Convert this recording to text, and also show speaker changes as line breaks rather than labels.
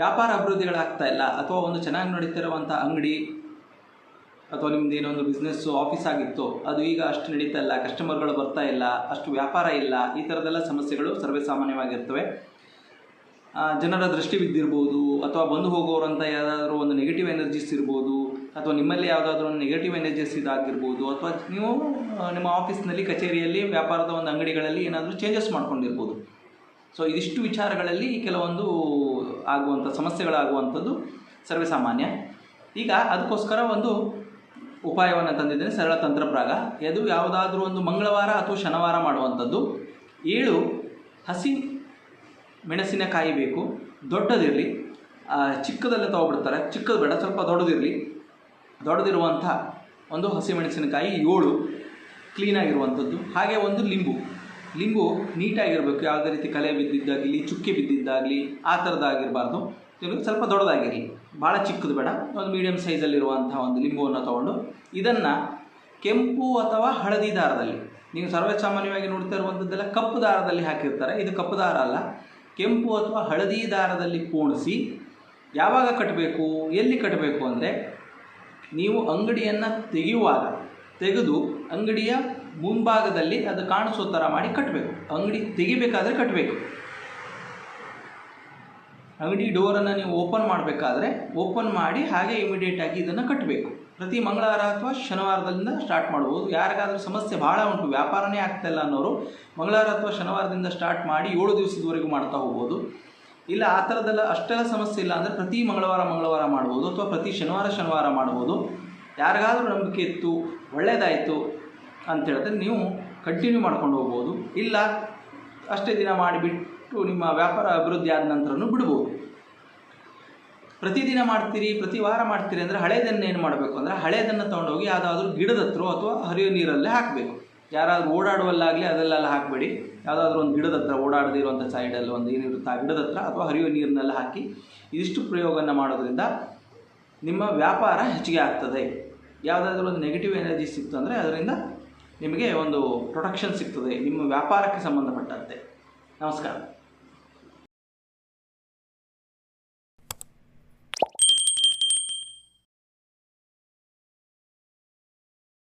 ವ್ಯಾಪಾರ ಅಭಿವೃದ್ಧಿಗಳಾಗ್ತಾ ಇಲ್ಲ ಅಥವಾ ಒಂದು ಚೆನ್ನಾಗಿ ನಡೀತಿರುವಂಥ ಅಂಗಡಿ ಅಥವಾ ನಿಮ್ದು ಏನೋ ಒಂದು ಬಿಸ್ನೆಸ್ಸು ಆಫೀಸ್ ಆಗಿತ್ತು, ಅದು ಈಗ ಅಷ್ಟು ನಡೀತಾ ಇಲ್ಲ ಕಸ್ಟಮರ್ಗಳು ಬರ್ತಾ ಇಲ್ಲ, ಅಷ್ಟು ವ್ಯಾಪಾರ ಇಲ್ಲ, ಈ ಥರದೆಲ್ಲ ಸಮಸ್ಯೆಗಳು ಸರ್ವೇ ಸಾಮಾನ್ಯವಾಗಿರ್ತವೆ ಜನರ ದೃಷ್ಟಿ ಬಿದ್ದಿರ್ಬೋದು, ಅಥವಾ ಬಂದು ಹೋಗೋರಂಥ ಯಾವುದಾದ್ರೂ ಒಂದು ನೆಗೆಟಿವ್ ಎನರ್ಜೀಸ್ ಇರ್ಬೋದು, ಅಥವಾ ನಿಮ್ಮಲ್ಲಿ ಯಾವುದಾದ್ರೂ ಒಂದು ನೆಗೆಟಿವ್ ಎನರ್ಜೀಸ್ ಇದಾಗಿರ್ಬೋದು, ಅಥವಾ ನೀವು ನಿಮ್ಮ ಆಫೀಸ್ನಲ್ಲಿ ಕಚೇರಿಯಲ್ಲಿ, ವ್ಯಾಪಾರದ ಒಂದು ಅಂಗಡಿಗಳಲ್ಲಿ ಏನಾದರೂ ಚೇಂಜಸ್ ಮಾಡ್ಕೊಂಡಿರ್ಬೋದು. ಸೊ ಇದಿಷ್ಟು ವಿಚಾರಗಳಲ್ಲಿ ಕೆಲವೊಂದು ಆಗುವಂಥ ಸಮಸ್ಯೆಗಳಾಗುವಂಥದ್ದು ಸರ್ವೇಸಾಮಾನ್ಯ. ಈಗ ಅದಕ್ಕೋಸ್ಕರ ಒಂದು ಉಪಾಯವನ್ನು ತಂದಿದ್ದೇನೆ, ಸರಳ ತಂತ್ರಪ್ರಾಗ ಅದು ಯಾವುದಾದ್ರೂ ಒಂದು ಮಂಗಳವಾರ ಅಥವಾ ಶನಿವಾರ ಮಾಡುವಂಥದ್ದು. ಏಳು, ಹಸಿ ಮೆಣಸಿನಕಾಯಿ ಬೇಕು. ದೊಡ್ಡದಿರಲಿ. ಚಿಕ್ಕದಲ್ಲೇ ತೊಗೊಬಿಡ್ತಾರೆ. ಚಿಕ್ಕದು ಬೇಡ, ಸ್ವಲ್ಪ ದೊಡ್ಡದಿರಲಿ. ದೊಡ್ಡದಿರುವಂಥ ಒಂದು ಹಸಿಮೆಣಸಿನಕಾಯಿ ಏಳು ಕ್ಲೀನಾಗಿರುವಂಥದ್ದು ಹಾಗೆ ಒಂದು ಲಿಂಬು. ಲಿಂಬು ನೀಟಾಗಿರಬೇಕು, ಯಾವುದೇ ರೀತಿ ಕಲೆ ಬಿದ್ದಿದ್ದಾಗಲಿ, ಚುಕ್ಕೆ ಬಿದ್ದಿದ್ದಾಗಲಿ, ಆ ಥರದ್ದಾಗಿರಬಾರ್ದು. ಸ್ವಲ್ಪ ದೊಡ್ಡದಾಗಿರಲಿ ಭಾಳ ಚಿಕ್ಕದು ಬೇಡ. ಒಂದು ಮೀಡಿಯಮ್ ಸೈಜಲ್ಲಿರುವಂಥ ಒಂದು ಲಿಂಬುವನ್ನು ತೊಗೊಂಡು ಇದನ್ನು ಕೆಂಪು ಅಥವಾ ಹಳದಿ ದಾರದಲ್ಲಿ, ನೀವು ಸರ್ವೇ ಸಾಮಾನ್ಯವಾಗಿ ನೋಡ್ತಾ ಇರುವಂಥದ್ದೆಲ್ಲ ಕಪ್ಪು ದಾರದಲ್ಲಿ ಹಾಕಿರ್ತಾರೆ. ಇದು ಕಪ್ಪು ದಾರ ಅಲ್ಲ, ಕೆಂಪು ಅಥವಾ ಹಳದಿ ದಾರದಲ್ಲಿ ಪೋಣಿಸಿ ಯಾವಾಗ ಕಟ್ಟಬೇಕು ಎಲ್ಲಿ ಕಟ್ಟಬೇಕು ಅಂದರೆ, ನೀವು ಅಂಗಡಿಯನ್ನು ತೆಗೆಯುವಾಗ ತೆಗೆದು ಅಂಗಡಿಯ ಮುಂಭಾಗದಲ್ಲಿ ಅದು ಕಾಣಿಸೋ ಥರ ಮಾಡಿ ಕಟ್ಟಬೇಕು ಅಂಗಡಿ ತೆಗಿಬೇಕಾದ್ರೆ ಕಟ್ಟಬೇಕು ಅಂಗಡಿ ಡೋರನ್ನು ನೀವು ಓಪನ್ ಮಾಡಬೇಕಾದ್ರೆ ಓಪನ್ ಮಾಡಿ ಹಾಗೆ ಇಮಿಡಿಯೇಟಾಗಿ ಇದನ್ನು ಕಟ್ಟಬೇಕು ಪ್ರತಿ ಮಂಗಳವಾರ ಅಥವಾ ಶನಿವಾರದಿಂದ ಸ್ಟಾರ್ಟ್ ಮಾಡ್ಬೋದು. ಯಾರಿಗಾದರೂ ಸಮಸ್ಯೆ ಭಾಳ ಉಂಟು, ವ್ಯಾಪಾರನೇ ಆಗ್ತಾಯಿಲ್ಲ ಅನ್ನೋರು ಮಂಗಳವಾರ ಅಥವಾ ಶನಿವಾರದಿಂದ ಸ್ಟಾರ್ಟ್ ಮಾಡಿ ಏಳು ದಿವಸದವರೆಗೂ ಮಾಡ್ತಾ ಹೋಗ್ಬೋದು. ಇಲ್ಲ, ಆ ಥರದ್ದೆಲ್ಲ ಅಷ್ಟೆಲ್ಲ ಸಮಸ್ಯೆ ಇಲ್ಲ ಅಂದರೆ ಪ್ರತಿ ಮಂಗಳವಾರ ಮಂಗಳವಾರ ಮಾಡ್ಬೋದು ಅಥವಾ ಪ್ರತಿ ಶನಿವಾರ ಶನಿವಾರ ಮಾಡ್ಬೋದು. ಯಾರಿಗಾದ್ರೂ ನಂಬಿಕೆ ಇತ್ತು ಒಳ್ಳೆಯದಾಯಿತು ಅಂತ ಹೇಳಿದ್ರೆ ನೀವು ಕಂಟಿನ್ಯೂ ಮಾಡ್ಕೊಂಡು ಹೋಗ್ಬೋದು. ಇಲ್ಲ, ಅಷ್ಟೇ ದಿನ ಮಾಡಿಬಿಟ್ಟು ನಿಮ್ಮ ವ್ಯಾಪಾರ ಅಭಿವೃದ್ಧಿ ಆದ ನಂತರನೂ ಬಿಡ್ಬೋದು. ಪ್ರತಿದಿನ ಮಾಡ್ತೀರಿ, ಪ್ರತಿ ವಾರ ಮಾಡ್ತೀರಿ ಅಂದರೆ ಹಳೇದನ್ನು ಏನು ಮಾಡಬೇಕು? ಅಂದರೆ ಹಳೇದನ್ನು ತೊಗೊಂಡೋಗಿ ಯಾವುದಾದ್ರೂ ಗಿಡದ ಹತ್ರ ಅಥವಾ ಹರಿಯೋ ನೀರಲ್ಲೇ ಹಾಕಬೇಕು. ಯಾರಾದರೂ ಓಡಾಡುವಲ್ಲಾಗಲಿ ಅದಲ್ಲೆಲ್ಲ ಹಾಕಬೇಡಿ. ಯಾವುದಾದ್ರೂ ಒಂದು ಗಿಡದ ಹತ್ರ ಓಡಾಡದಿರುವಂಥ ಸೈಡಲ್ಲಿ ಒಂದು ಏನಿರುತ್ತೆ ಆ ಗಿಡದ ಹತ್ರ ಅಥವಾ ಹರಿಯೋ ನೀರಿನೆಲ್ಲ ಹಾಕಿ ಇದಿಷ್ಟು ಪ್ರಯೋಗವನ್ನು ಮಾಡೋದ್ರಿಂದ ನಿಮ್ಮ ವ್ಯಾಪಾರ ಹೆಚ್ಚಿಗೆ ಆಗ್ತದೆ. ಯಾವುದಾದ್ರೂ ಒಂದು ನೆಗೆಟಿವ್ ಎನರ್ಜಿ ಸಿಕ್ತು ಅಂದರೆ ಅದರಿಂದ ನಿಮಗೆ ಒಂದು ಪ್ರೊಟೆಕ್ಷನ್ ಸಿಗ್ತದೆ. ನಿಮ್ಮ ವ್ಯಾಪಾರಕ್ಕೆ ಸಂಬಂಧಪಟ್ಟಂತೆ. ನಮಸ್ಕಾರ.